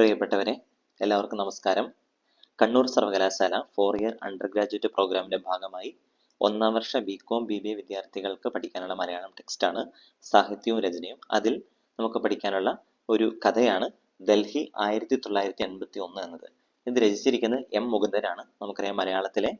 പ്രിയപ്പെട്ടവരെ എല്ലാവർക്കും നമസ്കാരം. കണ്ണൂർ സർവകലാശാല ഫോർ ഇയർ അണ്ടർ ഗ്രാജുവേറ്റ് പ്രോഗ്രാമിന്റെ ഭാഗമായി ഒന്നാം വർഷ B Com B B A വിദ്യാർത്ഥികൾക്ക് പഠിക്കാനുള്ള മലയാളം ടെക്സ്റ്റാണ് സാഹിത്യവും രചനയും. അതിൽ നമുക്ക് പഠിക്കാനുള്ള ഒരു കഥയാണ് ഡൽഹി ആയിരത്തി തൊള്ളായിരത്തി എൺപത്തി ഒന്ന് എന്നത്. ഇത് രചിച്ചിരിക്കുന്നത് എം മുകുന്ദനാണ്. നമുക്കറിയാം മലയാളത്തിലെ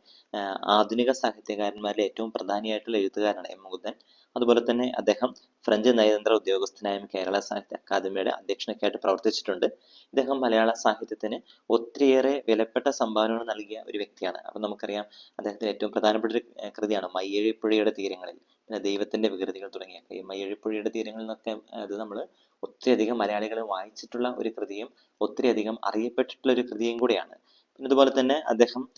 ആധുനിക സാഹിത്യകാരന്മാരിൽ ഏറ്റവും പ്രധാനിയായിട്ടുള്ള എഴുത്തുകാരാണ് എം മുകുന്ദൻ. അതുപോലെ തന്നെ അദ്ദേഹം ഫ്രഞ്ച് നയതന്ത്ര ഉദ്യോഗസ്ഥനായും കേരള സാഹിത്യ അക്കാദമിയുടെ അധ്യക്ഷനൊക്കെ ആയിട്ട് പ്രവർത്തിച്ചിട്ടുണ്ട്. ഇദ്ദേഹം മലയാള സാഹിത്യത്തിന് ഒത്തിരിയേറെ വിലപ്പെട്ട സംഭാവനകൾ നൽകിയ ഒരു വ്യക്തിയാണ്. അപ്പം നമുക്കറിയാം അദ്ദേഹത്തിന്റെ ഏറ്റവും പ്രധാനപ്പെട്ട ഒരു കൃതിയാണ് മയ്യഴിപ്പുഴയുടെ തീരങ്ങളിൽ. പിന്നെ ദൈവത്തിന്റെ വികൃതികൾ തുടങ്ങിയ ഈ മയ്യഴിപ്പുഴയുടെ തീരങ്ങളിൽ നിന്നൊക്കെ അത് നമ്മൾ ഒത്തിരിയധികം മലയാളികൾ വായിച്ചിട്ടുള്ള ഒരു കൃതിയും ഒത്തിരിയധികം അറിയപ്പെട്ടിട്ടുള്ള ഒരു കൃതിയും കൂടിയാണ്. അതുപോലെ തന്നെ അദ്ദേഹം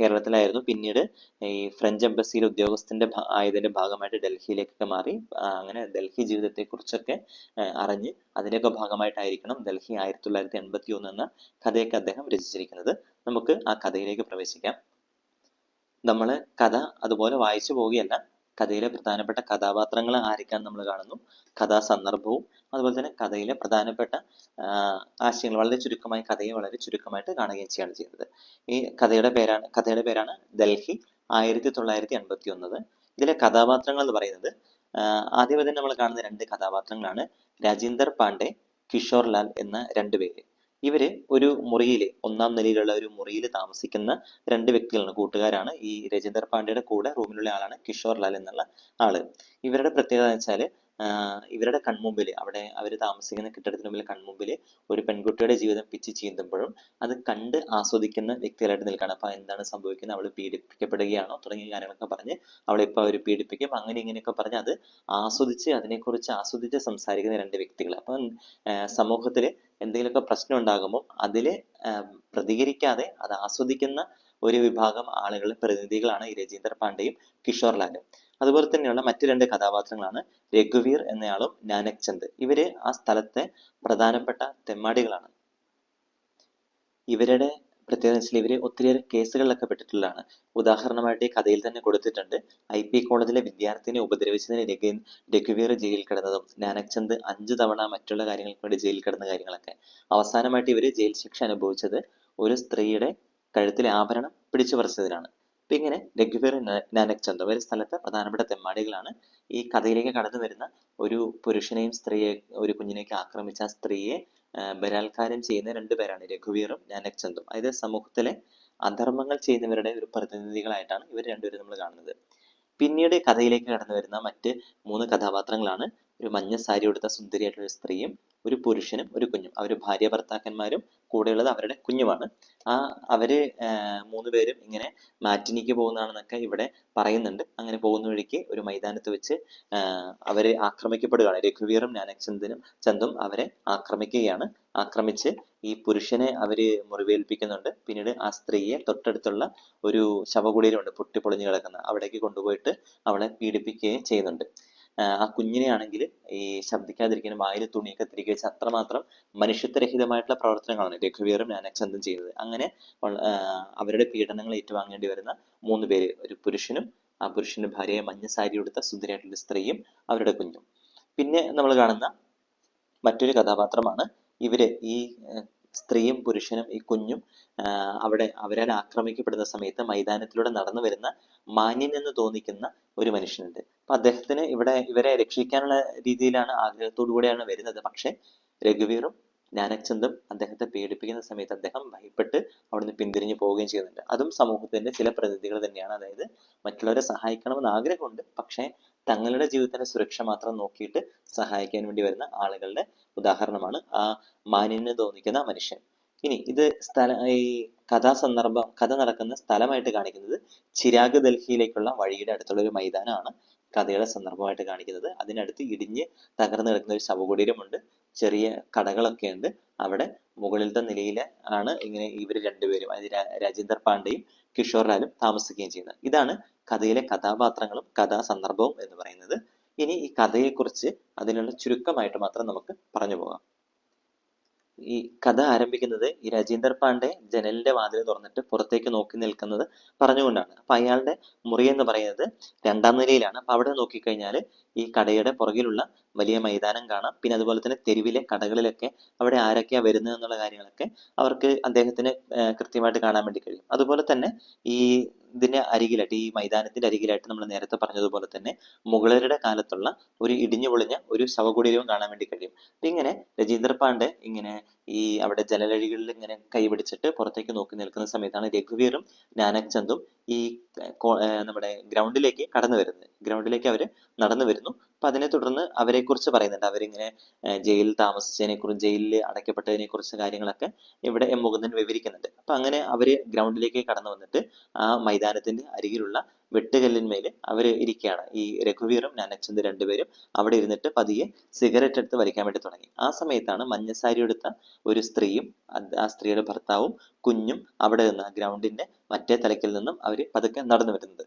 കേരളത്തിലായിരുന്നു. പിന്നീട് ഈ ഫ്രഞ്ച് എംബസിയിലെ ഉദ്യോഗസ്ഥന്റെ ആയതിന്റെ ഭാഗമായിട്ട് ഡൽഹിയിലേക്കൊക്കെ മാറി. അങ്ങനെ ഡൽഹി ജീവിതത്തെ കുറിച്ചൊക്കെ അറിഞ്ഞ് അതിന്റെയൊക്കെ ഭാഗമായിട്ടായിരിക്കണം ഡൽഹി ആയിരത്തി തൊള്ളായിരത്തി എൺപത്തി ഒന്ന് എന്ന കഥയൊക്കെ അദ്ദേഹം രചിച്ചിരിക്കുന്നത്. നമുക്ക് ആ കഥയിലേക്ക് പ്രവേശിക്കാം. നമ്മൾ കഥ അതുപോലെ വായിച്ചു പോവുകയല്ല കഥയിലെ പ്രധാനപ്പെട്ട കഥാപാത്രങ്ങൾ ആരൊക്കെയാണെന്ന് നമ്മൾ കാണുന്നു. കഥാസന്ദർഭവും അതുപോലെ തന്നെ കഥയിലെ പ്രധാനപ്പെട്ട ആശയങ്ങൾ വളരെ ചുരുക്കമായി കഥയെ വളരെ ചുരുക്കമായിട്ട് കാണുകയും ചെയ്യാണ് ചെയ്യുന്നത്. ഈ കഥയുടെ പേരാണ് കഥയുടെ പേരാണ് ഡൽഹി ആയിരത്തി തൊള്ളായിരത്തി എൺപത്തി ഒന്നത് ഇതിലെ കഥാപാത്രങ്ങൾ എന്ന് പറയുന്നത് ആദ്യമേ തന്നെ നമ്മൾ കാണുന്ന രണ്ട് കഥാപാത്രങ്ങളാണ്. രാജീന്ദർ പാണ്ഡെ കിഷോർ ലാൽ എന്ന രണ്ട് പേര്. ഇവർ ഒരു മുറിയിൽ ഒന്നാം നിലയിലുള്ള ഒരു മുറിയിൽ താമസിക്കുന്ന രണ്ട് വ്യക്തികളാണ്. കൂട്ടുകാരാണ് ഈ രജീന്ദർ പാണ്ഡ്യയുടെ കൂടെ റൂമിലുള്ള ആളാണ് കിഷോർ ലാൽ എന്നുള്ള ആൾ. ഇവരുടെ പ്രത്യേകത എന്ന് വെച്ചാൽ ആഹ് ഇവരുടെ കൺമുമ്പിൽ അവിടെ അവർ താമസിക്കുന്ന കെട്ടിടത്തിന് മുമ്പിൽ കൺമുമ്പിൽ ഒരു പെൺകുട്ടിയുടെ ജീവിതം പിച്ച് ചീന്തുമ്പോഴും അത് കണ്ട് ആസ്വദിക്കുന്ന വ്യക്തികളായിട്ട് നിൽക്കുകയാണ്. അപ്പോൾ എന്താണ് സംഭവിക്കുന്നത്? അവൾ പീഡിപ്പിക്കപ്പെടുകയാണോ? തുടങ്ങിയ കാര്യങ്ങളൊക്കെ പറഞ്ഞ് അവളെ ഇപ്പോൾ അവർ പീഡിപ്പിക്കും. അങ്ങനെ ഇങ്ങനെയൊക്കെ പറഞ്ഞ് അത് ആസ്വദിച്ച് അതിനെക്കുറിച്ച് ആസ്വദിച്ച് സംസാരിക്കുന്ന രണ്ട് വ്യക്തികൾ അപ്പം സമൂഹത്തിൽ എന്തെങ്കിലുമൊക്കെ പ്രശ്നം ഉണ്ടാകുമ്പോൾ അതിൽ പ്രതികരിക്കാതെ അത് ആസ്വദിക്കുന്ന ഒരു വിഭാഗം ആളുകളുടെ പ്രതിനിധികളാണ് ഈ രജീന്ദർ പാണ്ഡെയും കിഷോർ ലാലും. അതുപോലെ തന്നെയുള്ള മറ്റു രണ്ട് കഥാപാത്രങ്ങളാണ് രഘുവീർ എന്നയാളും നാനക് ചന്ദ്. ഇവർ ആ സ്ഥലത്തെ പ്രധാനപ്പെട്ട തെമ്മാടികളാണ്. ഇവരുടെ പ്രത്യേകത വെച്ചാൽ ഇവർ ഒത്തിരിയേറെ കേസുകളിലൊക്കെ പെട്ടിട്ടുള്ളതാണ്. ഉദാഹരണമായിട്ട് ഈ കഥയിൽ തന്നെ കൊടുത്തിട്ടുണ്ട്. ഐ പി കോളേജിലെ വിദ്യാർത്ഥിനെ ഉപദ്രവിച്ചതിന് രഘു രഘുവീർ ജയിലിൽ കിടന്നതും നാനക് ചന്ദ് അഞ്ചു തവണ മറ്റുള്ള കാര്യങ്ങൾക്ക് വേണ്ടി ജയിലിൽ കിടന്ന കാര്യങ്ങളൊക്കെ. അവസാനമായിട്ട് ഇവർ ജയിൽ ശിക്ഷ അനുഭവിച്ചത് ഒരു സ്ത്രീയുടെ കഴുത്തിലെ ആഭരണം പിടിച്ചു പറിച്ചതിനാണ് അപ്പൊ ഇങ്ങനെ രഘുവീർ നാനക് ചന്ദ് ഒരു സ്ഥലത്തെ പ്രധാനപ്പെട്ട തെമ്മാടികളാണ് ഈ കഥയിലേക്ക് കടന്നു വരുന്ന ഒരു പുരുഷനെയും സ്ത്രീയെ ഒരു കുഞ്ഞിനെയൊക്കെ ആക്രമിച്ച ആ സ്ത്രീയെ ബലാത്കാരം ചെയ്യുന്ന രണ്ടുപേരാണ് രഘുവീറും നാനക് ചന്ദും. അതായത് സമൂഹത്തിലെ അധർമ്മങ്ങൾ ചെയ്യുന്നവരുടെ ഒരു പ്രതിനിധികളായിട്ടാണ് ഇവർ രണ്ടുപേരും നമ്മൾ കാണുന്നത്. പിന്നീട് കഥയിലേക്ക് കടന്നു വരുന്ന മറ്റ് മൂന്ന് കഥാപാത്രങ്ങളാണ് ഒരു മഞ്ഞ സാരി ഉടുത്ത സുന്ദരിയായിട്ടുള്ള സ്ത്രീയും ഒരു പുരുഷനും ഒരു കുഞ്ഞും. അവർ ഭാര്യ ഭർത്താക്കന്മാരും കൂടെയുള്ളത് അവരുടെ കുഞ്ഞുമാണ്. ആ അവർ മൂന്ന് പേരും ഇങ്ങനെ മാറ്റിനിക്ക് പോകുന്നതാണെന്നൊക്കെ ഇവിടെ പറയുന്നുണ്ട്. അങ്ങനെ പോകുന്ന വഴിക്ക് ഒരു മൈതാനത്ത് വെച്ച് അവരെ ആക്രമിക്കപ്പെടുകയാണ്. രഘുവീറും നാനക് ചന്ദനും ചന്ദും അവരെ ആക്രമിക്കുകയാണ്. ആക്രമിച്ച് ഈ പുരുഷനെ അവർ മുറിവേൽപ്പിക്കുന്നുണ്ട്. പിന്നീട് ആ സ്ത്രീയെ തൊട്ടടുത്തുള്ള ഒരു ശവകുടീരമുണ്ട്. പൊട്ടിപ്പൊളിഞ്ഞു കിടക്കുന്ന. അവിടേക്ക് കൊണ്ടുപോയിട്ട് അവളെ പീഡിപ്പിക്കുകയും ചെയ്യുന്നുണ്ട്. ആ കുഞ്ഞിനെ ആണെങ്കിൽ ഈ ശബ്ദിക്കാതിരിക്കാനും വായിൽ തുണിയൊക്കെ തിരികെ വെച്ച് അത്രമാത്രം മനുഷ്യത്വരഹിതമായിട്ടുള്ള പ്രവർത്തനങ്ങളാണ് രഘുവീറും നാനക്ചന്ദും ചെയ്തത്. അങ്ങനെ അവരുടെ പീഡനങ്ങൾ ഏറ്റുവാങ്ങേണ്ടി വരുന്ന മൂന്ന് പേര് ഒരു പുരുഷനും ആ പുരുഷന്റെ ഭാര്യയെ മഞ്ഞ സാരി ഉടുത്ത സുന്ദരിയായിട്ടുള്ള സ്ത്രീയും അവരുടെ കുഞ്ഞും. പിന്നെ നമ്മൾ കാണുന്ന മറ്റൊരു കഥാപാത്രമാണ് ഇവർ ഈ സ്ത്രീയും പുരുഷനും ഈ കുഞ്ഞും അവിടെ അവരാൽ ആക്രമിക്കപ്പെടുന്ന സമയത്ത് മൈതാനത്തിലൂടെ നടന്നു വരുന്ന മാന്യൻ എന്ന് തോന്നിക്കുന്ന ഒരു മനുഷ്യനുണ്ട്. അപ്പൊ അദ്ദേഹത്തിന് ഇവിടെ ഇവരെ രക്ഷിക്കാനുള്ള രീതിയിലാണ് ആഗ്രഹത്തോടു കൂടിയാണ് വരുന്നത്. പക്ഷെ രഘുവീറും നാനക്ചന്ദും അദ്ദേഹത്തെ പേടിപ്പിക്കുന്ന സമയത്ത് അദ്ദേഹം ഭയപ്പെട്ട് അവിടുന്ന് പിന്തിരിഞ്ഞു പോവുകയും ചെയ്യുന്നുണ്ട്. അതും സമൂഹത്തിന്റെ ചില പ്രതിനിധികൾ തന്നെയാണ്. അതായത് മറ്റുള്ളവരെ സഹായിക്കണമെന്ന് ആഗ്രഹമുണ്ട്. പക്ഷേ തങ്ങളുടെ ജീവിതത്തിന്റെ സുരക്ഷ മാത്രം നോക്കിയിട്ട് സഹായിക്കാൻ വേണ്ടി വരുന്ന ആളുകളുടെ ഉദാഹരണമാണ് ആ മാന്യന് തോന്നിക്കുന്ന മനുഷ്യൻ. ഇനി ഇത് സ്ഥല ഈ കഥാസന്ദർഭം കഥ നടക്കുന്ന സ്ഥലമായിട്ട് കാണിക്കുന്നത് ചിരാഗ് ഡൽഹിയിലേക്കുള്ള വഴിയുടെ അടുത്തുള്ള ഒരു മൈതാനമാണ്. കഥയുടെ സന്ദർഭമായിട്ട് കാണിക്കുന്നത്. അതിനടുത്ത് ഇടിഞ്ഞ് തകർന്നു കിടക്കുന്ന ഒരു ശവകുടീരമുണ്ട്. ചെറിയ കടകളൊക്കെ ഉണ്ട്. അവിടെ മുകളിലത്തെ നിലയിൽ ആണ് ഇങ്ങനെ ഇവർ രണ്ടുപേരും അതായത് രാജേന്ദർ പാണ്ഡെയും കിഷോർ ലാലും താമസിക്കുകയും ചെയ്യുന്നത്. ഇതാണ് കഥയിലെ കഥാപാത്രങ്ങളും കഥാസന്ദർഭവും എന്ന് പറയുന്നത്. ഇനി ഈ കഥയെക്കുറിച്ച് അതിനുള്ള ചുരുക്കമായിട്ട് മാത്രം നമുക്ക് പറഞ്ഞു പോകാം. ഈ കഥ ആരംഭിക്കുന്നത് ഈ രജീന്ദർ പാണ്ഡെ ജനലിന്റെ വാതിൽ തുറന്നിട്ട് പുറത്തേക്ക് നോക്കി നിൽക്കുന്നത് പറഞ്ഞുകൊണ്ടാണ്. അപ്പൊ അയാളുടെ മുറി എന്ന് പറയുന്നത് രണ്ടാം നിലയിലാണ്. അപ്പൊ അവിടെ നോക്കിക്കഴിഞ്ഞാൽ ഈ കടയുടെ പുറകിലുള്ള വലിയ മൈതാനം കാണാം. പിന്നെ അതുപോലെ തന്നെ തെരുവിലെ കടകളിലൊക്കെ അവിടെ ആരൊക്കെയാ വരുന്നത് എന്നുള്ള കാര്യങ്ങളൊക്കെ അവർക്ക് അദ്ദേഹത്തിന് കൃത്യമായിട്ട് കാണാൻ വേണ്ടി കഴിയും. അതുപോലെ തന്നെ ഈ ഇതിന്റെ അരികിലായിട്ട് ഈ മൈതാനത്തിന്റെ അരികിലായിട്ട് നമ്മൾ നേരത്തെ പറഞ്ഞതുപോലെ തന്നെ മുഗളരുടെ കാലത്തുള്ള ഒരു ഇടിഞ്ഞു പൊളിഞ്ഞ ഒരു ശവകുടീരവും കാണാൻ വേണ്ടി കഴിയും. അപ്പൊ ഇങ്ങനെ രജീന്ദ്ര പാണ്ഡെ ഇങ്ങനെ ഈ അവിടെ ജനലഴികളിൽ ഇങ്ങനെ കൈപിടിച്ചിട്ട് പുറത്തേക്ക് നോക്കി നിൽക്കുന്ന സമയത്താണ് രഘുവീറും നാനക് ചന്ദും ഈ നമ്മുടെ ഗ്രൗണ്ടിലേക്ക് കടന്നു വരുന്നത്. ഗ്രൗണ്ടിലേക്ക് അവർ നടന്നു വരുന്നു. അപ്പൊ അതിനെ തുടർന്ന് അവരെ കുറിച്ച് പറയുന്നുണ്ട്. അവരിങ്ങനെ ജയിലിൽ താമസിച്ചതിനെ കുറിച്ച് ജയിലിൽ അടയ്ക്കപ്പെട്ടതിനെ കുറിച്ച് കാര്യങ്ങളൊക്കെ ഇവിടെ എം മുകുന്ദൻ വിവരിക്കുന്നുണ്ട്. അപ്പൊ അങ്ങനെ അവർ ഗ്രൗണ്ടിലേക്ക് കടന്നു വന്നിട്ട് ആ മൈതാനത്തിന്റെ അരികിലുള്ള വെട്ടുകല്ലിന്മേൽ അവർ ഇരിക്കുകയാണ് ഈ രഘുവീറും നാനക്ചന്ദ് രണ്ടുപേരും അവിടെ ഇരുന്നിട്ട് പതിയെ സിഗരറ്റ് എടുത്ത് വലിക്കാൻ വേണ്ടി തുടങ്ങി. ആ സമയത്താണ് മഞ്ഞസാരി എടുത്ത ഒരു സ്ത്രീയും ആ സ്ത്രീയുടെ ഭർത്താവും കുഞ്ഞും അവിടെ നിന്ന് ഗ്രൗണ്ടിന്റെ മറ്റേ തലക്കിൽ നിന്നും അവർ പതുക്കെ നടന്നു വരുന്നത്.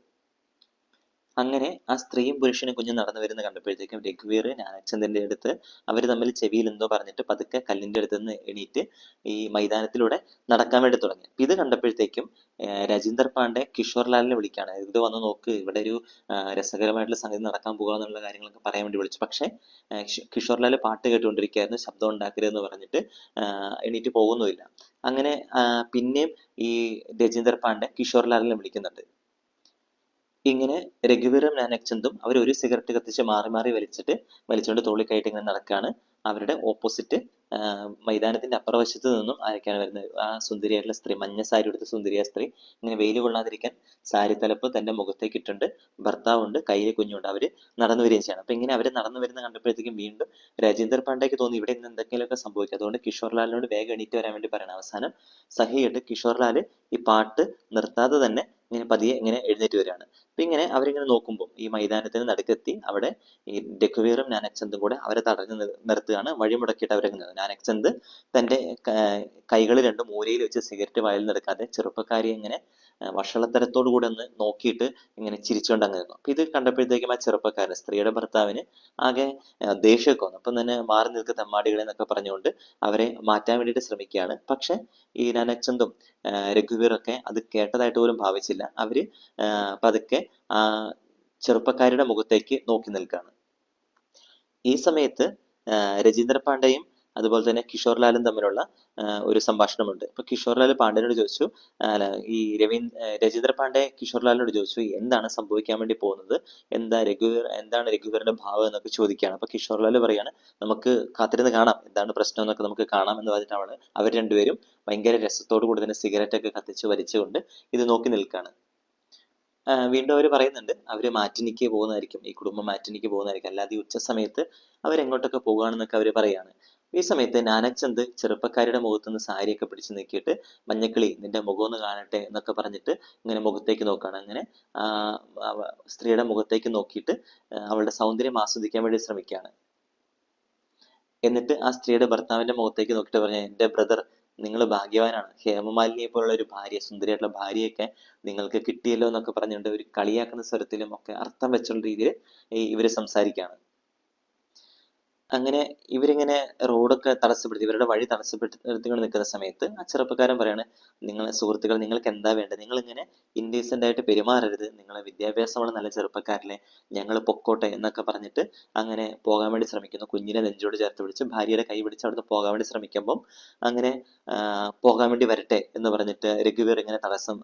അങ്ങനെ ആ സ്ത്രീയും പുരുഷനും കുഞ്ഞും നടന്നു വരുന്ന കണ്ടപ്പോഴത്തേക്കും രഘുവീർ നാനച്ചന്ദ്രന്റെ അടുത്ത് അവർ തമ്മിൽ ചെവിയിൽ എന്തോ പറഞ്ഞിട്ട് പതുക്കെ കല്ലിന്റെ അടുത്ത് നിന്ന് എണീറ്റ് ഈ മൈതാനത്തിലൂടെ നടക്കാൻ വേണ്ടി തുടങ്ങി. ഇത് കണ്ടപ്പോഴത്തേക്കും രജീന്ദർ പാണ്ഡെ കിഷോർ ലാലിനെ വിളിക്കാണ് ഇത് വന്ന് നോക്ക് ഇവിടെ ഒരു രസകരമായിട്ടുള്ള സംഗതി നടക്കാൻ പോകുക എന്നുള്ള കാര്യങ്ങളൊക്കെ പറയാൻ വേണ്ടി വിളിച്ചു. പക്ഷേ കിഷോർലാൽ കിഷോർ ലാൽ പാട്ട് കേട്ടുകൊണ്ടിരിക്കുകയായിരുന്നു ശബ്ദം ഉണ്ടാക്കരുതെന്ന് പറഞ്ഞിട്ട് എണീറ്റ് പോകുന്നുമില്ല. അങ്ങനെ പിന്നെയും ഈ രജീന്ദർ പാണ്ഡെ കിഷോർ ലാലിനെ വിളിക്കുന്നുണ്ട്. ഇങ്ങനെ രഘുവീറും നാനക്ചന്ദും അവർ ഒരു സിഗരറ്റ് കത്തിച്ച് മാറി മാറി വലിച്ചിട്ട് വലിച്ചുകൊണ്ട് തോളിക്കായിട്ട് ഇങ്ങനെ നടക്കുകയാണ് അവരുടെ ഓപ്പോസിറ്റ് മൈതാനത്തിന്റെ അപ്പുറവശത്ത് നിന്നും ആരൊക്കെയാണ് വരുന്നത്? ആ സുന്ദരിയായിട്ടുള്ള സ്ത്രീ മഞ്ഞ സാരി എടുത്ത സുന്ദരിയായ സ്ത്രീ. ഇങ്ങനെ വെയിൽ കൊള്ളാതിരിക്കാൻ സാരി തലപ്പ് തന്റെ മുഖത്തേക്ക് ഇട്ടുണ്ട് ഭർത്താവുണ്ട് കയ്യിൽ കുഞ്ഞുണ്ട്. അവർ നടന്നു വരികയും ചെയ്യണം. അപ്പൊ ഇങ്ങനെ അവർ നടന്നു വരുന്ന കണ്ടപ്പോഴത്തേക്കും വീണ്ടും രാജേന്ദർ പാണ്ഡേക്ക് തോന്നി ഇവിടെ നിന്ന് എന്തെങ്കിലുമൊക്കെ സംഭവിക്കും. അതുകൊണ്ട് കിഷോർ ലാലിനോട് വേഗം എണീറ്റ് വരാൻ വേണ്ടി പറയണം. അവസാനം സഹിയിട്ട് കിഷോർ ലാൽ ഈ പാട്ട് നിർത്താതെ തന്നെ ഇങ്ങനെ പതിയെ ഇങ്ങനെ എഴുന്നേറ്റ് വരികയാണ്. അപ്പൊ ഇങ്ങനെ അവരിങ്ങനെ നോക്കുമ്പോൾ ഈ മൈതാനത്തിന് നടുക്കെത്തി അവിടെ ഈ രഘുവീറും നാനക്ചന്ദും കൂടെ അവരെ തടഞ്ഞു നിർ- നിർത്തുകയാണ്. വഴി മുടക്കിയിട്ട് നിന്നത് നാനക്ചന്ദ് തന്റെ കൈകൾ രണ്ടും മൂലയിൽ വെച്ച് സിഗരറ്റ് വായിൽ നിന്നെടുക്കാതെ ചെറുപ്പക്കാരി ഇങ്ങനെ വഷളത്തരത്തോടു കൂടെ ഒന്ന് നോക്കിയിട്ട് ഇങ്ങനെ ചിരിച്ചുകൊണ്ട് അങ്ങ് നിന്നു. ഇത് കണ്ടപ്പോഴത്തേക്കും ആ ചെറുപ്പക്കാരൻ സ്ത്രീയുടെ ഭർത്താവിന് ആകെ ദേഷ്യമൊക്കെ വന്നു. അപ്പം തന്നെ മാറി നിൽക്കുക തെമ്മാടികളെ എന്നൊക്കെ പറഞ്ഞുകൊണ്ട് അവരെ മാറ്റാൻ വേണ്ടിയിട്ട് ശ്രമിക്കുകയാണ്. പക്ഷേ ഈ നനച്ചന്തും രഘുവീറൊക്കെ അത് കേട്ടതായിട്ട് പോലും ഭാവിച്ചില്ല. അവർ പതുക്കെ ആ ചെറുപ്പക്കാരിയുടെ മുഖത്തേക്ക് നോക്കി നിൽക്കുകയാണ്. ഈ സമയത്ത് ആ, രജീന്ദ്ര പാണ്ഡെയും അതുപോലെ തന്നെ കിഷോർ ലാലും തമ്മിലുള്ള ഒരു സംഭാഷണമുണ്ട്. അപ്പൊ കിഷോർ ലാൽ പാണ്ഡ്യനോട് ചോദിച്ചു അല്ല, ഈ ആ, രജീന്ദ്ര പാണ്ഡെ കിഷോർ ലാലിനോട് ചോദിച്ചു എന്താണ് സംഭവിക്കാൻ വേണ്ടി പോകുന്നത്? എന്താ രഘുവീർ എന്താണ് രഘുവീറിന്റെ ഭാവം? എന്നൊക്കെ ചോദിക്കുകയാണ്. അപ്പൊ കിഷോർ ലാൽ പറയാണ് നമുക്ക് കാത്തിരുന്ന് കാണാം. എന്താണ് പ്രശ്നം എന്നൊക്കെ നമുക്ക് കാണാം. എന്ന് പറഞ്ഞിട്ടാണ് അവർ രണ്ടുപേരും ഭയങ്കര രസത്തോടു കൂടി തന്നെ സിഗരറ്റ് ഒക്കെ കത്തിച്ച് വലിച്ചുകൊണ്ട് ഇത് നോക്കി നിൽക്കുകയാണ് വീണ്ടും അവർ പറയുന്നുണ്ട് അവർ മാറ്റിനിക്ക് പോകുന്നതായിരിക്കും. ഈ കുടുംബം മാറ്റിനിക്ക് പോകുന്നതായിരിക്കും. അല്ലാതെ ഈ ഉച്ച സമയത്ത് അവരെങ്ങോട്ടൊക്കെ പോകുകയാണെന്നൊക്കെ അവർ പറയാണ്. ഈ സമയത്ത് നാനക്ചന്ദ് ചെറുപ്പക്കാരുടെ മുഖത്ത് നിന്ന് സാരിയൊക്കെ പിടിച്ച് നീക്കിയിട്ട് മഞ്ഞക്കിളി നിന്റെ മുഖം ഒന്ന് കാണട്ടെ എന്നൊക്കെ പറഞ്ഞിട്ട് ഇങ്ങനെ മുഖത്തേക്ക് നോക്കുകയാണ് അങ്ങനെ സ്ത്രീയുടെ മുഖത്തേക്ക് നോക്കിയിട്ട് അവളുടെ സൗന്ദര്യം ആസ്വദിക്കാൻ വേണ്ടി ശ്രമിക്കുകയാണ്. എന്നിട്ട് ആ സ്ത്രീയുടെ ഭർത്താവിന്റെ മുഖത്തേക്ക് നോക്കിയിട്ട് പറഞ്ഞു എന്റെ ബ്രദർ നിങ്ങൾ ഭാഗ്യവാനാണ്. ഹേമമാലിനിയെ പോലുള്ള ഒരു ഭാര്യ സുന്ദരിയായിട്ടുള്ള ഭാര്യയൊക്കെ നിങ്ങൾക്ക് കിട്ടിയല്ലോ എന്നൊക്കെ പറഞ്ഞുകൊണ്ട് ഒരു കളിയാക്കുന്ന സ്വരത്തിലും ഒക്കെ അർത്ഥം വെച്ചുള്ള രീതിയിൽ ഇവർ സംസാരിക്കുകയാണ്. അങ്ങനെ ഇവരിങ്ങനെ റോഡൊക്കെ തടസ്സപ്പെടുത്തി ഇവരുടെ വഴി തടസ്സപ്പെടുത്തിക്കൊണ്ട് നിൽക്കുന്ന സമയത്ത് ആ ചെറുപ്പക്കാരൻ പറയാണ് നിങ്ങളെ സുഹൃത്തുക്കൾ നിങ്ങൾക്ക് എന്താ വേണ്ടത്? നിങ്ങൾ ഇങ്ങനെ ഇൻഡീസെന്റ് ആയിട്ട് പെരുമാറരുത്. നിങ്ങളെ വിദ്യാഭ്യാസമുള്ള നല്ല ചെറുപ്പക്കാരിലെ ഞങ്ങൾ പൊക്കോട്ടെ എന്നൊക്കെ പറഞ്ഞിട്ട് അങ്ങനെ പോകാൻ വേണ്ടി ശ്രമിക്കുന്നു. കുഞ്ഞിനെ നെഞ്ചോട് ചേർത്ത് പിടിച്ച് ഭാര്യയുടെ കൈ പിടിച്ച് അവിടുന്ന് പോകാൻ വേണ്ടി ശ്രമിക്കുമ്പം അങ്ങനെ പോകാൻ വേണ്ടി വരട്ടെ എന്ന് പറഞ്ഞിട്ട് രഘുവീർ ഇങ്ങനെ തടസ്സം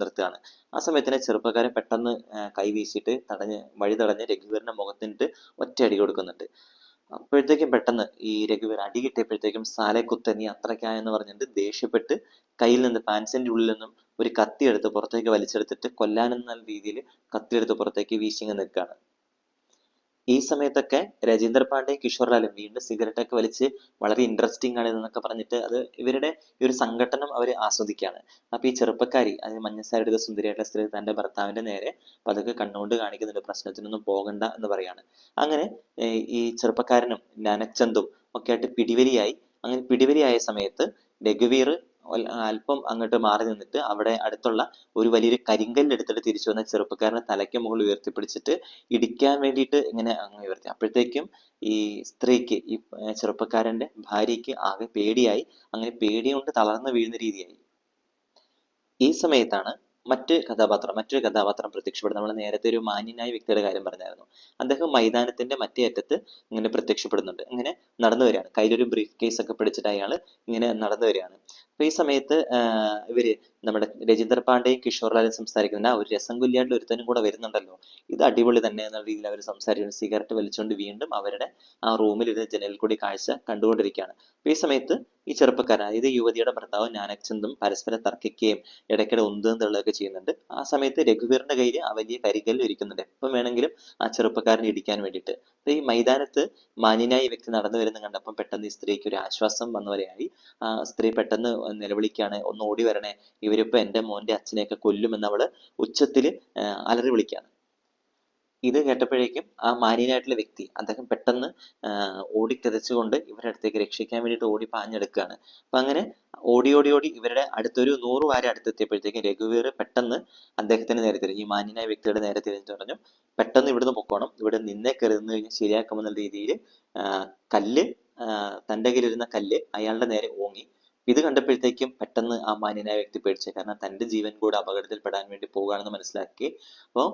നിർത്തുകയാണ്. ആ സമയത്തിന് ചെറുപ്പക്കാരൻ പെട്ടെന്ന് കൈ വീശിയിട്ട് തടഞ്ഞ് വഴി തടഞ്ഞ് രഘുവീറിന്റെ മുഖത്തിട്ട് ഒറ്റ അടി കൊടുക്കുന്നുണ്ട്. അപ്പോഴത്തേക്കും പെട്ടെന്ന് ഈ രഘുവീർ അടി കിട്ടിയപ്പോഴത്തേക്കും സാലെ നീ അത്രയ്ക്കായെന്ന് പറഞ്ഞിട്ട് ദേഷ്യപ്പെട്ട് കയ്യിൽ നിന്ന് പാൻസിന്റെ ഉള്ളിൽ നിന്നും ഒരു കത്തി എടുത്ത് പുറത്തേക്ക് വലിച്ചെടുത്തിട്ട് കൊല്ലാനെന്ന രീതിയിൽ കത്തിയെടുത്ത് പുറത്തേക്ക് വീശിങ്ങ് നിൽക്കുകയാണ്. ഈ സമയത്തൊക്കെ രജീന്ദർ പാണ്ഡെയും കിഷോർ ലാലും വീണ്ടും സിഗരറ്റ് ഒക്കെ വലിച്ച് വളരെ ഇൻട്രസ്റ്റിംഗ് ആണ് എന്നൊക്കെ പറഞ്ഞിട്ട് അത് ഇവരുടെ ഈ ഒരു സംഘട്ടനം അവർ ആസ്വദിക്കുകയാണ്. അപ്പൊ ഈ ചെറുപ്പക്കാരി അത് മഞ്ഞസാരിയുടെ സുന്ദരിയായിട്ടുള്ള സ്ത്രീ തന്റെ ഭർത്താവിന്റെ നേരെ പതുക്കെ കണ്ണുകൊണ്ട് കാണിക്കുന്നുണ്ട്. പ്രശ്നത്തിനൊന്നും പോകണ്ട എന്ന് പറയാണ്. അങ്ങനെ ഈ ചെറുപ്പക്കാരനും ജ്ഞാനച്ചന്തും ഒക്കെ ആയിട്ട് പിടിവലിയായി. അങ്ങനെ പിടിവലിയായ സമയത്ത് രഘുവീർ അല്പം അങ്ങോട്ട് മാറി നിന്നിട്ട് അവിടെ അടുത്തുള്ള ഒരു വലിയൊരു കരിങ്കല്ല് എടുത്തിട്ട് തിരിച്ചു വന്ന ചെറുപ്പക്കാരനെ തലയ്ക്ക് മുകളിൽ ഉയർത്തിപ്പിടിച്ചിട്ട് ഇടിക്കാൻ വേണ്ടിയിട്ട് ഇങ്ങനെ അങ്ങ് ഉയർത്തി. അപ്പോഴത്തേക്കും ഈ സ്ത്രീക്ക് ഈ ചെറുപ്പക്കാരന്റെ ഭാര്യയ്ക്ക് ആകെ പേടിയായി. അങ്ങനെ പേടി കൊണ്ട് തളർന്നു വീഴുന്ന രീതിയായി. ഈ സമയത്താണ് മറ്റ് കഥാപാത്രം മറ്റൊരു കഥാപാത്രം പ്രത്യക്ഷപ്പെടുന്നു നമ്മൾ നേരത്തെ ഒരു മാന്യനായ വ്യക്തിയുടെ കാര്യം പറഞ്ഞായിരുന്നു. അദ്ദേഹം മൈതാനത്തിന്റെ മറ്റേ അറ്റത്ത് ഇങ്ങനെ പ്രത്യക്ഷപ്പെടുന്നുണ്ട്. ഇങ്ങനെ നടന്നു വരികയാണ്. കയ്യിലൊരു ബ്രീഫ് കേസ് ഒക്കെ പിടിച്ചിട്ട് അയാൾ ഇങ്ങനെ നടന്നു വരികയാണ്. അപ്പൊ ഈ സമയത്ത് ഇവർ നമ്മുടെ രജീന്ദർ പാണ്ഡെയും കിഷോർ ലാലും സംസാരിക്കുന്നുണ്ട് ഒരു രസം കൊല്ലിയാണ്ട് ഒരുത്തനും കൂടെ വരുന്നുണ്ടല്ലോ. ഇത് അടിപൊളി തന്നെ എന്ന രീതിയിൽ അവർ സംസാരിക്കുന്നു. സിഗരറ്റ് വലിച്ചുകൊണ്ട് വീണ്ടും അവരുടെ ആ റൂമിലിരുന്ന് ജനലിൽ കൂടി കാഴ്ച കണ്ടുകൊണ്ടിരിക്കുകയാണ്. ഈ സമയത്ത് ഈ ചെറുപ്പക്കാരൻ അതായത് യുവതിയുടെ ഭർത്താവ് നാനക്ചന്ദും പരസ്പരം തർക്കിക്കുകയും ഇടയ്ക്കിടെ ഉന്തും തള്ളുകയൊക്കെ ചെയ്യുന്നുണ്ട്. ആ സമയത്ത് രഘുവീറിന്റെ കയ്യിൽ ആ വലിയ കരികല്ല് ഇരിക്കുന്നുണ്ട് എപ്പം വേണമെങ്കിലും ആ ചെറുപ്പക്കാരനെ ഇടിക്കാൻ വേണ്ടിയിട്ട്. ഈ മൈതാനത്ത് മാന്യനായ വ്യക്തി നടന്നു വരുന്ന കണ്ടപ്പം പെട്ടെന്ന് ഈ സ്ത്രീക്ക് ഒരു ആശ്വാസം വന്നവരെയായി. ആ സ്ത്രീ പെട്ടെന്ന് നിലവിളിക്കുകയാണ് ഒന്ന് ഓടി വരണേ ഇവരിപ്പോ എന്റെ മോന്റെ അച്ഛനെയൊക്കെ കൊല്ലുമെന്ന് അവൾ ഉച്ചത്തിൽ അലറി വിളിക്കുകയാണ് ഇത് കേട്ടപ്പോഴേക്കും ആ മാന്യനായിട്ടുള്ള വ്യക്തി അദ്ദേഹം പെട്ടെന്ന് ഓടിക്കതച്ചുകൊണ്ട് ഇവരുടെ അടുത്തേക്ക് രക്ഷിക്കാൻ വേണ്ടിയിട്ട് ഓടി പാഞ്ഞെടുക്കുകയാണ്. അപ്പൊ അങ്ങനെ ഓടി ഓടി ഓടി ഇവരുടെ അടുത്തൊരു നൂറ് വാര അടുത്തെത്തിയപ്പോഴത്തേക്കും രഘുവീർ പെട്ടെന്ന് അദ്ദേഹത്തിന് നേരെ തിരിഞ്ഞു ഈ മാന്യനായ വ്യക്തിയുടെ നേരെ തിരിഞ്ഞു പറഞ്ഞു പെട്ടെന്ന് ഇവിടുന്ന് പൊക്കോണം. ഇവിടെ നിന്നെ കരുതുന്നു കഴിഞ്ഞാൽ ശരിയാക്കുമെന്നുള്ള രീതിയിൽ കല്ല് തന്റെ കയ്യിലിരുന്ന കല്ല് അയാളുടെ നേരെ ഓങ്ങി ഇത് കണ്ടപ്പോഴത്തേക്കും പെട്ടെന്ന് ആ മാന്യനായ വ്യക്തി പേടിച്ചു കാരണം തന്റെ ജീവൻ കൂടെ അപകടത്തിൽപ്പെടാൻ വേണ്ടി പോവുകയാണെന്ന് മനസ്സിലാക്കി. അപ്പോൾ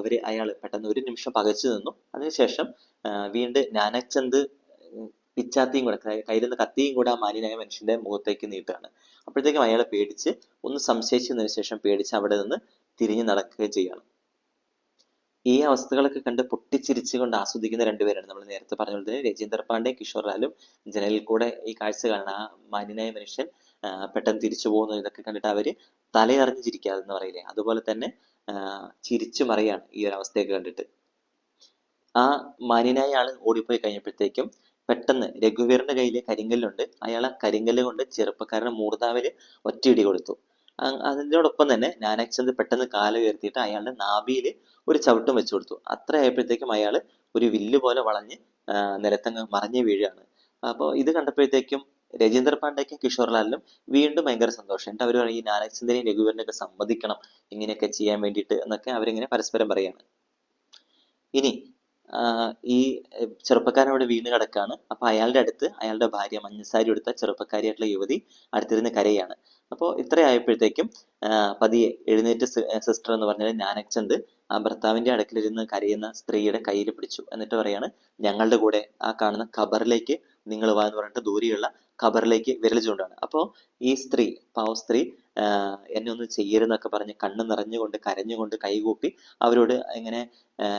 അവർ അയാൾ പെട്ടെന്ന് ഒരു നിമിഷം പകച്ചു നിന്നു. അതിനുശേഷം വീണ്ടും നാനക്ചന്ദ് പിച്ചാത്തിയും കൂടെ കയ്യിലിരുന്ന കത്തിയും കൂടെ ആ മാന്യനായ മനുഷ്യന്റെ മുഖത്തേക്ക് നീട്ടുകയാണ്. അപ്പോഴത്തേക്കും അയാൾ പേടിച്ച് ഒന്ന് സംശയിച്ചതിനു ശേഷം പേടിച്ച് അവിടെ നിന്ന് തിരിഞ്ഞു നടക്കുകയും ചെയ്യാണ് ഈ അവസ്ഥകളൊക്കെ കണ്ട് പൊട്ടിച്ചിരിച്ചുകൊണ്ട് ആസ്വദിക്കുന്ന രണ്ടുപേരാണ് നമ്മൾ നേരത്തെ പറഞ്ഞ പോലെ തന്നെ രജീന്ദർ പാണ്ഡെ കിഷോർ ലാലും. ജനലിൽ കൂടെ ഈ കാഴ്ച കാണുന്ന ആ മാന്യനായ മനുഷ്യൻ പെട്ടെന്ന് തിരിച്ചു പോകുന്നു ഇതൊക്കെ കണ്ടിട്ട് അവർ തലയറിഞ്ഞിരിക്കാതെന്ന് പറയില്ലേ? അതുപോലെ തന്നെ ചിരിച്ചു മറിയാണ് ഈ ഒരു അവസ്ഥയൊക്കെ കണ്ടിട്ട്. ആ മാന്യനായ ആൾ ഓടിപ്പോയി കഴിഞ്ഞപ്പോഴത്തേക്കും പെട്ടെന്ന് രഘുവീറിന്റെ കയ്യിലെ കരിങ്കല്ലുണ്ട്. അയാൾ ആ കരിങ്കല്ല് കൊണ്ട് ചെറുപ്പക്കാരനെ മൂർധാവിൽ ഒറ്റയിടി കൊടുത്തു. അതിനോടൊപ്പം തന്നെ നാനക്ചന്ദ് പെട്ടെന്ന് കാല ഉയർത്തിയിട്ട് അയാളുടെ നാഭിയിൽ ഒരു ചവിട്ടും വെച്ചു കൊടുത്തു. അത്ര ആയപ്പോഴത്തേക്കും അയാൾ ഒരു വില്ല് പോലെ വളഞ്ഞ് നിലത്തങ്ങ് മറിഞ്ഞു വീഴുകയാണ്. അപ്പോൾ ഇത് കണ്ടപ്പോഴത്തേക്കും രജീന്ദർ പാണ്ഡേക്കും കിഷോർ ലാലിനും വീണ്ടും ഭയങ്കര സന്തോഷം. എന്നിട്ട് അവർ ഈ നാനക്ചന്ദിനെയും രഘുവീറിനെയൊക്കെ സമ്മതിക്കണം. ഇങ്ങനെയൊക്കെ ചെയ്യാൻ വേണ്ടിയിട്ട് എന്നൊക്കെ അവരിങ്ങനെ പരസ്പരം പറയാണ്. ഇനി ഈ ചെറുപ്പക്കാരൻ അവിടെ വീണ് കിടക്കാണ്. അപ്പൊ അയാളുടെ അടുത്ത് അയാളുടെ ഭാര്യ മഞ്ഞസാരി എടുത്ത ചെറുപ്പക്കാരിയായിട്ടുള്ള യുവതി അടുത്തിരുന്ന് കരയാണ്. അപ്പോൾ ഇത്ര ആയപ്പോഴത്തേക്കും ആഹ് പതിയെ എഴുന്നേറ്റ് സിസ്റ്റർ എന്ന് പറഞ്ഞാൽ നാനക്ചന്ദ് ആ ഭർത്താവിന്റെ അടുക്കലിരുന്ന് കരയുന്ന സ്ത്രീയുടെ കയ്യിൽ പിടിച്ചു എന്നിട്ട് പറയാണ് ഞങ്ങളുടെ കൂടെ ആ കാണുന്ന ഖബറിലേക്ക് നിങ്ങൾ വാ എന്ന് പറഞ്ഞിട്ട് ദൂരെയുള്ള ഖബറിലേക്ക് വിരൽ ചൂണ്ടാണ് അപ്പോൾ ഈ സ്ത്രീ പാവ സ്ത്രീ എന്നെ ഒന്നും ചെയ്യരുതെന്നൊക്കെ പറഞ്ഞ് കണ്ണ് നിറഞ്ഞുകൊണ്ട് കരഞ്ഞുകൊണ്ട് കൈകൂപ്പി അവരോട് ഇങ്ങനെ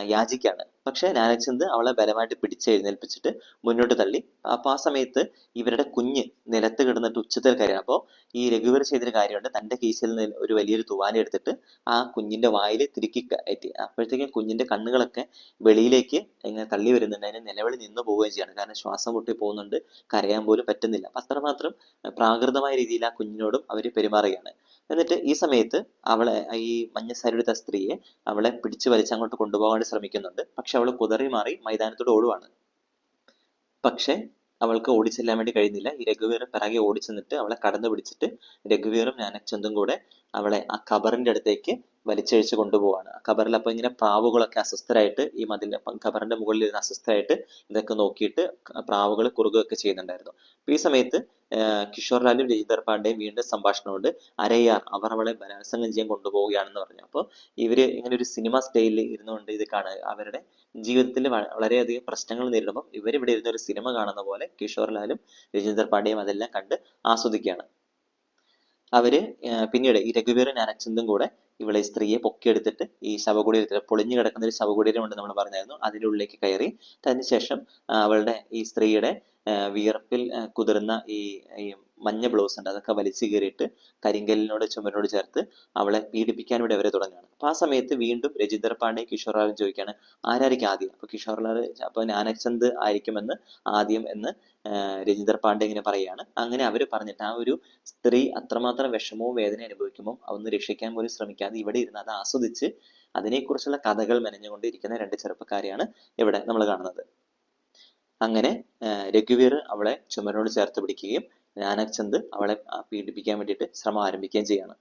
യാചിക്കാണ് പക്ഷെ നാനക്ചന്ദ് അവളെ ബലമായിട്ട് പിടിച്ചെഴുന്നേൽപ്പിച്ചിട്ട് മുന്നോട്ട് തള്ളി. അപ്പൊ ആ സമയത്ത് ഇവരുടെ കുഞ്ഞ് നിലത്ത് കിടന്നിട്ട് ഉച്ചത്തിൽ കരയാണ് അപ്പോൾ ഈ രഘുവീർ ചെയ്തൊരു കാര്യമുണ്ട്. തന്റെ കീശയിൽ നിന്ന് ഒരു വലിയൊരു തുവാല എടുത്തിട്ട് ആ കുഞ്ഞിന്റെ വായിൽ തിരുക്കി കയറ്റി. അപ്പോഴത്തേക്കും കുഞ്ഞിന്റെ കണ്ണുകളൊക്കെ വെളിയിലേക്ക് ഇങ്ങനെ തള്ളി വരുന്നുണ്ട്. അതിന് നിലവിളി നിന്ന് പോവുകയും ചെയ്യാണ്. കാരണം ശ്വാസം പൊട്ടി പോകുന്നുണ്ട്. കരയാൻ പോലും പറ്റുന്നില്ല. അത്രമാത്രം പ്രാകൃതമായ രീതിയിൽ ആ കുഞ്ഞിനോടും അവർ പെരുമാറുകയാണ്. എന്നിട്ട് ഈ സമയത്ത് അവളെ ഈ മഞ്ഞസാരിയുടെ എടുത്ത സ്ത്രീയെ അവളെ പിടിച്ചു വലിച്ച് അങ്ങോട്ട് കൊണ്ടുപോകാൻ ശ്രമിക്കുന്നുണ്ട്. പക്ഷെ അവൾ കുതറി മാറി മൈതാനത്തോട് ഓടുവാണ്. പക്ഷെ അവൾക്ക് ഓടിച്ചെല്ലാൻ വേണ്ടി കഴിയുന്നില്ല. ഈ രഘുവീറും പിറകെ ഓടിച്ചെന്നിട്ട് അവളെ കടന്നു പിടിച്ചിട്ട് രഘുവീറും നാനക്ചന്ദും കൂടെ അവളെ ആ കബറിന്റെ അടുത്തേക്ക് വലിച്ചഴിച്ച് കൊണ്ടുപോവാണ്. കബറിൽ അപ്പൊ ഇങ്ങനെ പ്രാവുകളൊക്കെ അസ്വസ്ഥരായിട്ട് ഈ മതിലിന്റെ കബറിന്റെ മുകളിൽ ഇരുന്ന് അസ്വസ്ഥരായിട്ട് ഇതൊക്കെ നോക്കിയിട്ട് പ്രാവുകൾ കുറുകുകയൊക്കെ ചെയ്യുന്നുണ്ടായിരുന്നു. അപ്പൊ ഈ സമയത്ത് ആഹ് കിഷോർ ലാലും രജിതർ പാണ്ഡെയും വീണ്ടും സംഭാഷണമുണ്ട്. അരയാർ അവർ അവളെ ബലാത്സംഗം ചെയ്യാൻ കൊണ്ടുപോവുകയാണെന്ന് പറഞ്ഞു. അപ്പോൾ ഇവർ ഇങ്ങനെ ഒരു സിനിമ സ്റ്റൈലിൽ ഇരുന്നുകൊണ്ട് ഇത് കാണുക അവരുടെ ജീവിതത്തിൽ വളരെയധികം പ്രശ്നങ്ങൾ നേരിടുമ്പോൾ ഇവരിവിടെ ഇരുന്ന് ഒരു സിനിമ കാണുന്ന പോലെ കിഷോർ ലാലും രജീന്ദർ പാണ്ഡെയും അതെല്ലാം കണ്ട് ആസ്വദിക്കുകയാണ്. അവർ പിന്നീട് ഈ രഘുവീറും നാനച്ചന്തും കൂടെ ഇവളെ സ്ത്രീയെ പൊക്കിയെടുത്തിട്ട് ഈ ശവകുടീരത്തിൽ പൊളിഞ്ഞു കിടക്കുന്ന ഒരു ശവകുടീരം ഉണ്ട് നമ്മൾ പറഞ്ഞായിരുന്നു. അതിനുള്ളിലേക്ക് കയറി. അതിനുശേഷം അവളുടെ ഈ സ്ത്രീയുടെ വിയർപ്പിൽ കുതിർന്ന ഈ മഞ്ഞ ബ്ലൗസ് ഉണ്ട്. അതൊക്കെ വലിച്ചു കീറിയിട്ട് കരിങ്കല്ലിനോട് ചുമരിനോട് ചേർത്ത് അവളെ പീഡിപ്പിക്കാൻ വേണ്ടി അവരെ തുടങ്ങുകയാണ്. അപ്പൊ ആ സമയത്ത് വീണ്ടും രജിന്ദർ പാണ്ഡെ കിഷോർ ലാലും ചോദിക്കുകയാണ് ആരായിരിക്കും ആദ്യം? അപ്പൊ കിഷോർ ലാൽ അപ്പൊ നാനച്ചന്ദ് ആയിരിക്കുമെന്ന് ആദ്യം എന്ന് രജിന്ദർ പാണ്ഡെ ഇങ്ങനെ പറയുകയാണ്. അങ്ങനെ അവർ പറഞ്ഞിട്ട് ആ ഒരു സ്ത്രീ അത്രമാത്രം വിഷമവും വേദന അനുഭവിക്കുമ്പോൾ അതൊന്ന് രക്ഷിക്കാൻ പോലും ശ്രമിക്കാതെ ഇവിടെ ഇരുന്ന് അത് ആസ്വദിച്ച് അതിനെക്കുറിച്ചുള്ള കഥകൾ മെനഞ്ഞുകൊണ്ടിരിക്കുന്ന രണ്ട് ചെറുപ്പക്കാരെയാണ് ഇവിടെ നമ്മൾ കാണുന്നത്. അങ്ങനെ രഘുവീർ അവളെ ചുമരിനോട് ചേർത്ത് പിടിക്കുകയും നാനക് ചന്ദ് അവളെ പീഡിപ്പിക്കാൻ വേണ്ടിയിട്ട് ശ്രമം ആരംഭിക്കുകയും ചെയ്യാണ്.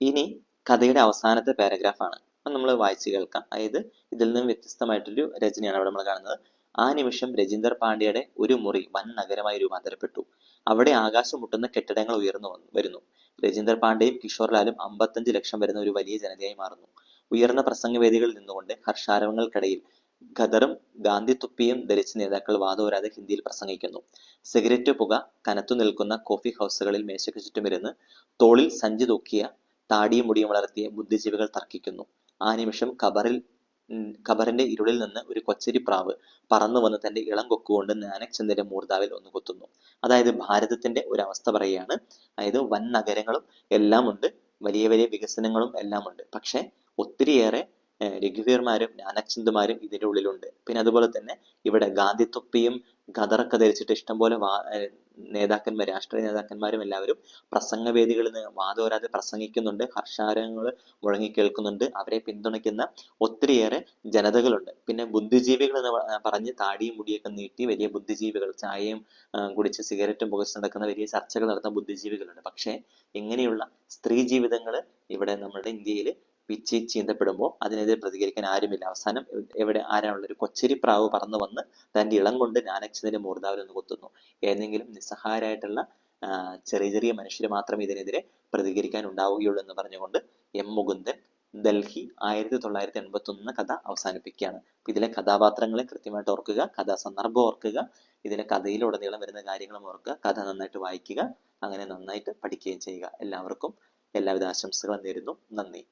ഇനി കഥയുടെ അവസാനത്തെ പാരഗ്രാഫാണ് അത് നമ്മൾ വായിച്ചു കേൾക്കാം. അതായത് ഇതിൽ നിന്നും വ്യത്യസ്തമായിട്ടൊരു രചനയാണ് അവിടെ നമ്മൾ കാണുന്നത്. ആ നിമിഷം രജീന്ദർ പാണ്ഡ്യയുടെ ഒരു മുറി വൻ നഗരമായി രൂപാന്തരപ്പെട്ടു. അവിടെ ആകാശം മുട്ടുന്ന കെട്ടിടങ്ങൾ ഉയർന്നു വരുന്നു. രജീന്ദർ പാണ്ഡെയും കിഷോർ ലാലും അമ്പത്തഞ്ച് ലക്ഷം വരുന്ന ഒരു വലിയ ജനതയായി മാറുന്നു. ഉയർന്ന പ്രസംഗവേദികളിൽ നിന്നുകൊണ്ട് ഹർഷാരവങ്ങൾക്കിടയിൽ ഖദറും ഗാന്ധി തുപ്പിയും ധരിച്ച നേതാക്കൾ വാദോരാതെ ഹിന്ദിയിൽ പ്രസംഗിക്കുന്നു. സിഗരറ്റ് പുക കനത്തു നിൽക്കുന്ന കോഫി ഹൗസുകളിൽ മേശയ്ക്ക് ചുറ്റുമിരുന്ന് തോളിൽ സഞ്ചി തൂക്കിയ താടിയും മുടിയും വളർത്തിയ ബുദ്ധിജീവികൾ തർക്കിക്കുന്നു. ആ നിമിഷം ഖബറിൽ ഖബറിന്റെ ഇരുളിൽ നിന്ന് ഒരു കൊച്ചരി പ്രാവ് പറന്നു വന്ന് തന്റെ ഇളം കൊക്കുകൊണ്ട് നാനക് ചന്ദിന്റെ മൂർധാവിൽ ഒന്ന് കുത്തുന്നു. അതായത് ഭാരതത്തിന്റെ ഒരു അവസ്ഥ പറയുകയാണ്. അതായത് വൻ നഗരങ്ങളും എല്ലാം ഉണ്ട് വലിയ വലിയ വികസനങ്ങളും എല്ലാം ഉണ്ട് പക്ഷെ ഒത്തിരിയേറെ രഘുവീർമാരും നാനക്ചന്ദുമാരും ഇതിന്റെ ഉള്ളിലുണ്ട്. പിന്നെ അതുപോലെ തന്നെ ഇവിടെ ഗാന്ധി തൊപ്പിയും ഖദറൊക്കെ ധരിച്ചിട്ട് ഇഷ്ടംപോലെ വാ നേതാക്കന്മാർ രാഷ്ട്രീയ നേതാക്കന്മാരും എല്ലാവരും പ്രസംഗവേദികളിൽ നിന്ന് വാദോരാതെ പ്രസംഗിക്കുന്നുണ്ട്. ഹർഷാരങ്ങൾ മുഴങ്ങി കേൾക്കുന്നുണ്ട് അവരെ പിന്തുണയ്ക്കുന്ന ഒത്തിരിയേറെ ജനതകളുണ്ട്. പിന്നെ ബുദ്ധിജീവികൾ എന്ന് പറഞ്ഞ് താടിയും മുടിയൊക്കെ നീട്ടി വലിയ ബുദ്ധിജീവികൾ ചായയും കുടിച്ച് സിഗരറ്റും പുകച്ച് നടക്കുന്ന വലിയ ചർച്ചകൾ നടത്തുന്ന ബുദ്ധിജീവികളുണ്ട്. പക്ഷേ ഇങ്ങനെയുള്ള സ്ത്രീ ജീവിതങ്ങൾ ഇവിടെ നമ്മുടെ ഇന്ത്യയിൽ പിച്ചി ചീന്തപ്പെടുമ്പോൾ അതിനെതിരെ പ്രതികരിക്കാൻ ആരുമില്ല. അവസാനം എവിടെ ആരാണുള്ളത് ഒരു കൊച്ചരി പ്രാവ് പറന്നു വന്ന് തന്റെ ഇളം കൊണ്ട് മൂർധാവിൽ നിന്ന് കുത്തുന്നു. ഏതെങ്കിലും നിസ്സഹായരായിട്ടുള്ള ചെറിയ ചെറിയ മനുഷ്യർ മാത്രമേ ഇതിനെതിരെ പ്രതികരിക്കാൻ ഉണ്ടാവുകയുള്ളൂ എന്ന് പറഞ്ഞുകൊണ്ട് എം. മുകുന്ദൻ ഡൽഹി ആയിരത്തി തൊള്ളായിരത്തി എൺപത്തി ഒന്ന് കഥ അവസാനിപ്പിക്കുകയാണ്. ഇതിലെ കഥാപാത്രങ്ങളെ കൃത്യമായിട്ട് ഓർക്കുക കഥാ സന്ദർഭം ഓർക്കുക ഇതിലെ കഥയിലുടനീളം വരുന്ന കാര്യങ്ങളും ഓർക്കുക കഥ നന്നായിട്ട് വായിക്കുക അങ്ങനെ നന്നായിട്ട് പഠിക്കുകയും ചെയ്യുക. എല്ലാവർക്കും എല്ലാവിധ ആശംസകളും നേരുന്നു. നന്ദി.